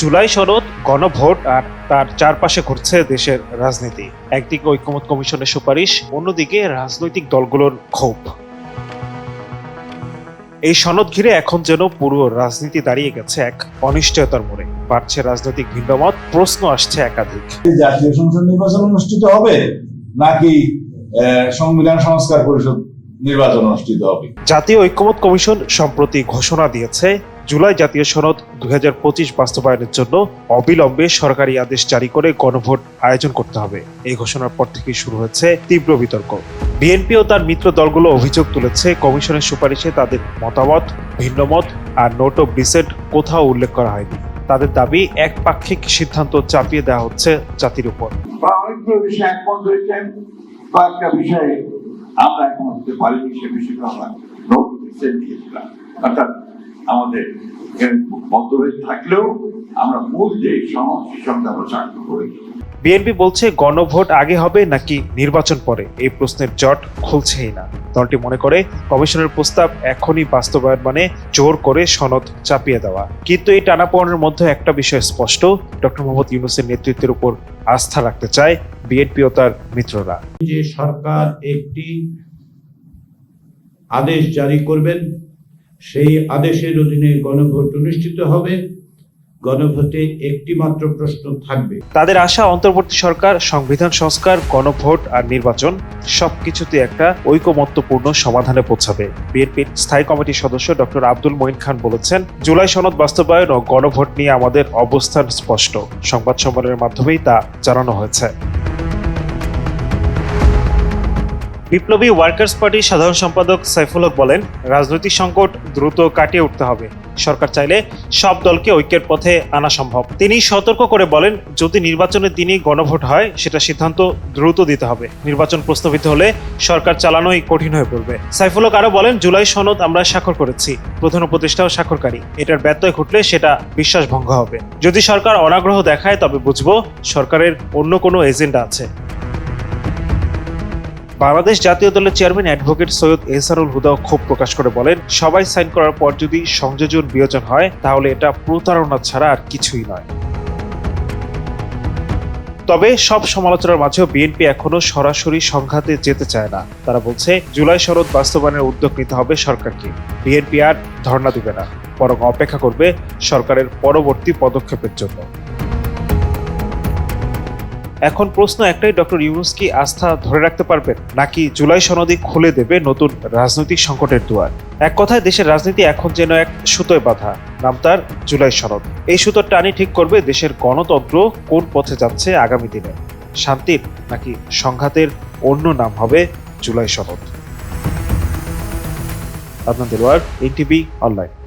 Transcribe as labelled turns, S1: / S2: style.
S1: জুলাই সনদ গণভোট আর তার চারপাশে ঘুরছে দেশের রাজনীতি। একদিকে ঐক্যমত কমিশনের সুপারিশ অন্যদিকে রাজনৈতিক দলগুলোর ক্ষোভ। এই সনদ ঘিরে এখন যেন পুরো রাজনীতি দাঁড়িয়ে গেছে এক অনিশ্চয়তার মোড়ে। বাড়ছে রাজনৈতিক ভিন্নমত প্রশ্ন আসছে একাধিক।
S2: জাতীয় সংসদ নির্বাচন অনুষ্ঠিত হবে নাকি সংবিধান সংস্কার পরিষদ নির্বাচন অনুষ্ঠিত হবে?
S1: জাতীয় ঐক্যমত কমিশন সম্প্রতি ঘোষণা দিয়েছে জুলাই জাতীয় সনদ দুই হাজার পঁচিশ বাস্তবায়নের জন্য অবিলম্বে সরকারি আদেশ জারি করে গণভোট আয়োজন করতে হবে। এই ঘোষণার পর থেকেই শুরু হয়েছে তীব্র বিতর্ক। বিএনপি ও তার মিত্র দলগুলো অভিযোগ তুলেছে, কমিশনের সুপারিশে তাদের মতামত, ভিন্নমত আর নোট অফ ডিসেন্ট কোথাও উল্লেখ করা হয়নি। তাদের দাবি একপাক্ষিক সিদ্ধান্ত চাপিয়ে দেওয়া হচ্ছে জাতির উপর।
S3: বিষয়ে বিষয়ে আমরা একমত হতে পারিনি, সে বিষয়গুলো আমরা নোট অর্থাৎ আমাদের মতভেদ থাকলেও আমরা মূল যে সমস্যার সঙ্গে আমরা স্বাক্ষর করেছি
S1: বিএনপি বলছে গণভোট আগে হবে নাকি নির্বাচন পরে? এই প্রশ্নের জট খুলছেই না। দলটি মনে করে কমিশনের প্রস্তাব এখনই বাস্তবায়ন মানে জোর করে সনদ চাপিয়ে দেওয়া। কিন্তু এই টানাপোড়েনের মধ্যে একটা বিষয় স্পষ্ট ডক্টর মোহাম্মদ ইউনুসের নেতৃত্বের উপর আস্থা রাখতে চায় বিএনপি ও তার মিত্ররা।
S4: যে সরকার একটি আদেশ জারি করবেন সেই আদেশের অধীনে গণভোট অনুষ্ঠিত হবে। গণভোটে একটি মাত্র প্রশ্ন থাকবে।
S1: তাদের আশা, অন্তর্বর্তী সরকার, সংবিধান সংস্কার, গণভোট আর নির্বাচন, সবকিছুতে একটা ঐকমত্যপূর্ণ সমাধানে পৌঁছাবে। বিএনপির স্থায়ী কমিটির সদস্য ডক্টর আব্দুল মঈন খান বলেছেন, জুলাই সনদ বাস্তবায়ন ও গণভোট নিয়ে আমাদের অবস্থান স্পষ্ট। সংবাদ সম্মেলনের মাধ্যমেই তা জানানো হয়েছে। বিপ্লবী ওয়ার্কার্স পার্টির সাধারণ সম্পাদক সাইফুল হক বলেন, রাজনৈতিক সংকট দ্রুত কাটিয়ে উঠতে হবে। সরকার চাইলে সব দলকে ঐক্যের পথে আনা সম্ভব। তিনি সতর্ক করে বলেন, যদি নির্বাচনের দিনই গণভোট হয়, সেটা সিদ্ধান্ত দ্রুত দিতে হবে। নির্বাচন প্রস্তাবিত হলে সরকার চালানোই কঠিন হয়ে পড়বে। সাইফুল হক আরও বলেন, জুলাই সনদ আমরা স্বাক্ষর করেছি। প্রধান উপদেষ্টাও স্বাক্ষরকারী। এটার ব্যত্যয় ঘটলে সেটা বিশ্বাস ভঙ্গ হবে। যদি সরকার অনাগ্রহ দেখায়, তবে বুঝব সরকারের অন্য কোনো এজেন্ডা আছে। বাংলাদেশ জাতীয় দলের চেয়ারম্যান অ্যাডভোকেট সৈয়দ এহসানুল হুদাও ক্ষোভ প্রকাশ করে বলেন, সবাই সাইন করার পর যদি সংযোজন বিয়োজন হয়, তাহলে এটা প্রতারণা ছাড়া আর কিছুই নয়। তবে সব সমালোচনার মাঝেও বিএনপি এখনও সরাসরি সংঘাতে যেতে চায় না। তারা বলছে, জুলাই শরৎ বাস্তবায়নের উদ্যোগ নিতে হবে সরকারকে। বিএনপি আর ধর্ণা দিবে না, বরং অপেক্ষা করবে সরকারের পরবর্তী পদক্ষেপের জন্য। এখন প্রশ্ন একটাই, ডক্টর ইউনুস কি আস্থা ধরে রাখতে পারবেন? নাকি জুলাই সনদি খুলে দেবে নতুন রাজনৈতিক সংকটের দুয়ার? এক কথায় দেশের রাজনীতি এখন যেন এক সুতোয় বাঁধা। নাম তার জুলাই সনদ। এই সুতোর টানি ঠিক করবে দেশের গণতন্ত্র কোন পথে যাচ্ছে আগামী দিনে। শান্তির নাকি সংঘাতের অন্য নাম হবে জুলাই সনদ? Adnan Delwar NTV, online.